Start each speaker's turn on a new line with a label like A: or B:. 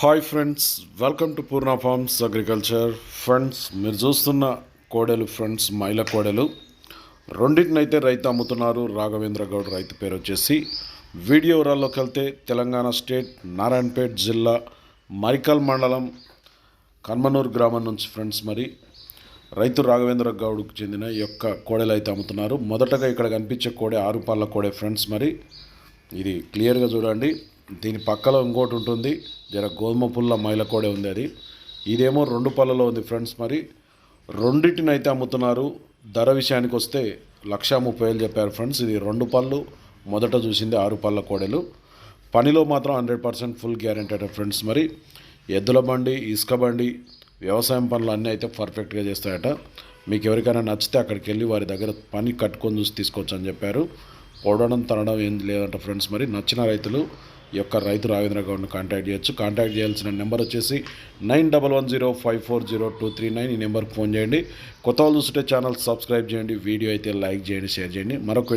A: Hi friends welcome to Purna farms agriculture. Friends మీరు చూస్తున్న కోడెలు friends మైల కోడెలు. రెండింటినైతే రైతు అమ్ముతున్నారు. రాఘవేంద్ర గౌడ్ రైతు పేరు వచ్చేసి. వీడియో వివరాల్లోకి వెళ్తే తెలంగాణ స్టేట్ నారాయణపేట్ జిల్లా మరికల్ మండలం కన్మనూరు గ్రామం నుంచి ఫ్రెండ్స్ మరి. రైతు రాఘవేంద్ర గౌడ్కు చెందిన యొక్క కోడెలు అయితే అమ్ముతున్నారు. మొదటగా ఇక్కడ కనిపించే కోడే ఆరు పాళ్ళ కోడె ఫ్రెండ్స్ మరి. ఇది క్లియర్గా చూడండి. దీని పక్కలో ఇంకోటి ఉంటుంది. జర గోధుమ పుల్ల మైల కోడే ఉంది అది. ఇదేమో రెండు పళ్ళలో ఉంది ఫ్రెండ్స్ మరి. రెండింటిని అయితే అమ్ముతున్నారు. ధర విషయానికి వస్తే లక్ష ముప్పై వేలు చెప్పారు ఫ్రెండ్స్. ఇది రెండు పళ్ళు మొదట చూసింది ఆరు పళ్ళ కోడెలు. పనిలో మాత్రం hundred percent full guarantee friends మరి. ఎద్దుల బండి ఇసుక బండి వ్యవసాయం పనులు అన్నీ అయితే పర్ఫెక్ట్గా చేస్తాయట. మీకు ఎవరికైనా నచ్చితే అక్కడికి వెళ్ళి వారి దగ్గర పని కట్టుకొని చూసి తీసుకోవచ్చు అని చెప్పారు. పొడవడం తనడం ఏం లేదంట ఫ్రెండ్స్ మరి. నచ్చిన రైతులు ఈ యొక్క రైతు రాఘవేంద్ర గౌడ్ను కాంటాక్ట్ చేయొచ్చు. కాంటాక్ట్ చేయాల్సిన నెంబర్ వచ్చేసి nine double one zero five four zero two three nine ఈ నెంబర్కి ఫోన్ చేయండి. కొత్త వాళ్ళు చూస్తుంటే ఛానల్ సబ్స్క్రైబ్ చేయండి. వీడియో అయితే లైక్ చేయండి షేర్ చేయండి. మరొక